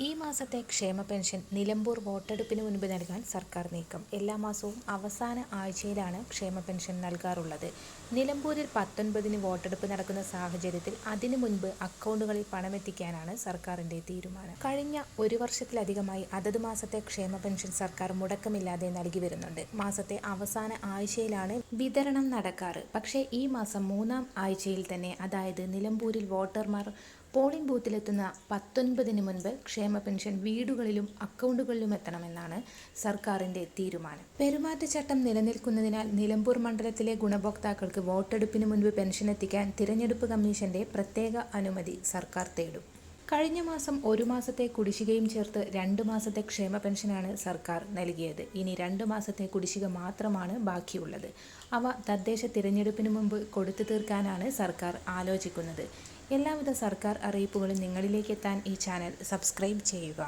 ഈ മാസത്തെ ക്ഷേമ പെൻഷൻ നിലമ്പൂർ വോട്ടെടുപ്പിന് മുൻപ് നൽകാൻ സർക്കാർ നീക്കം. എല്ലാ മാസവും അവസാന ആഴ്ചയിലാണ് ക്ഷേമ പെൻഷൻ നൽകാറുള്ളത്. നിലമ്പൂരിൽ പത്തൊൻപതിന് വോട്ടെടുപ്പ് നടക്കുന്ന സാഹചര്യത്തിൽ അതിനു മുൻപ് അക്കൗണ്ടുകളിൽ പണമെത്തിക്കാനാണ് സർക്കാരിന്റെ തീരുമാനം. കഴിഞ്ഞ ഒരു വർഷത്തിലധികമായി അതത് മാസത്തെ ക്ഷേമ പെൻഷൻ സർക്കാർ മുടക്കമില്ലാതെ നൽകി വരുന്നുണ്ട്. മാസത്തെ അവസാന ആഴ്ചയിലാണ് വിതരണം നടക്കാറ്. പക്ഷേ ഈ മാസം മൂന്നാം ആഴ്ചയിൽ തന്നെ അതായത് നിലമ്പൂരിൽ വോട്ടർമാർ പോളിംഗ് ബൂത്തിലെത്തുന്ന പത്തൊൻപതിന് മുൻപ് ക്ഷേമ പെൻഷൻ വീടുകളിലും അക്കൗണ്ടുകളിലും എത്തണമെന്നാണ് സർക്കാരിന്റെ തീരുമാനം. പെരുമാറ്റച്ചട്ടം നിലനിൽക്കുന്നതിനാൽ നിലമ്പൂർ മണ്ഡലത്തിലെ ഗുണഭോക്താക്കൾക്ക് വോട്ടെടുപ്പിന് മുൻപ് പെൻഷൻ എത്തിക്കാൻ തിരഞ്ഞെടുപ്പ് കമ്മീഷന്റെ പ്രത്യേക അനുമതി സർക്കാർ തേടും. കഴിഞ്ഞ മാസം ഒരു മാസത്തെ കുടിശ്ശികയും ചേർത്ത് രണ്ട് മാസത്തെ ക്ഷേമ പെൻഷനാണ് സർക്കാർ നൽകിയത്. ഇനി രണ്ട് മാസത്തെ കുടിശ്ശിക മാത്രമാണ് ബാക്കിയുള്ളത്. അവ തദ്ദേശ തിരഞ്ഞെടുപ്പിന് മുമ്പ് കൊടുത്തു തീർക്കാനാണ് സർക്കാർ ആലോചിക്കുന്നത്. എല്ലാവിധ സർക്കാർ അറിയിപ്പുകളും നിങ്ങളിലേക്ക് എത്താൻ ഈ ചാനൽ സബ്സ്ക്രൈബ് ചെയ്യുക.